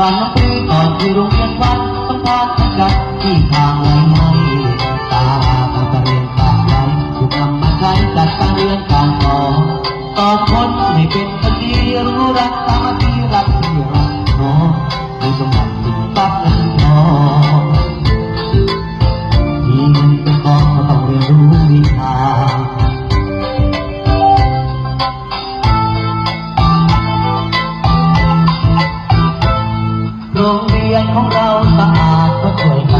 บ้านน้องปรีก่อนที่โรงเรียนวัดต้องพาทักันที่ทางไหลไหมตาตาตะเรียนตาไหลถูกนำมาใช้จัดการเรียนการสอนต่อคนให้เป็นคนดีรู้รัก ของเราสะอาดก็ช่วยกัน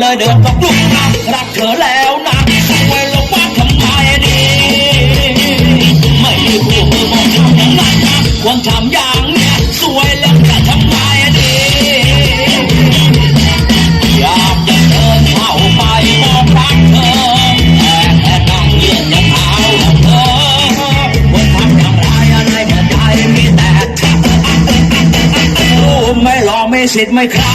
เลยเดินกับลูกนะรักเธอแล้วนะไว้ลงว่าทำไมดีไม่มีผู้มือมองทำอย่างนั้นนะควรทำอย่างเนี้ยสวยแล้วจะทำไมดีอยากจะเดินเข้าไปบอกรักเธอแต่แค่นั่งเยือนยังเอาเธอควรทำอย่างไรอะไรเมื่อใจมีแต่เธอรู้ไม่รอไม่สิทธิ์ไม่คลา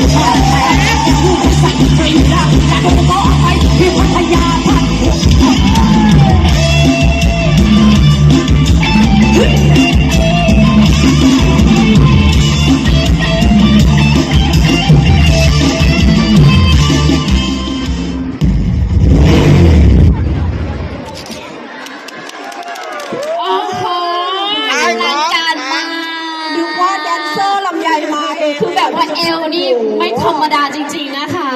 Yeah. ว่าเอวนี่ไม่ธรรมดาจริง ๆนะคะ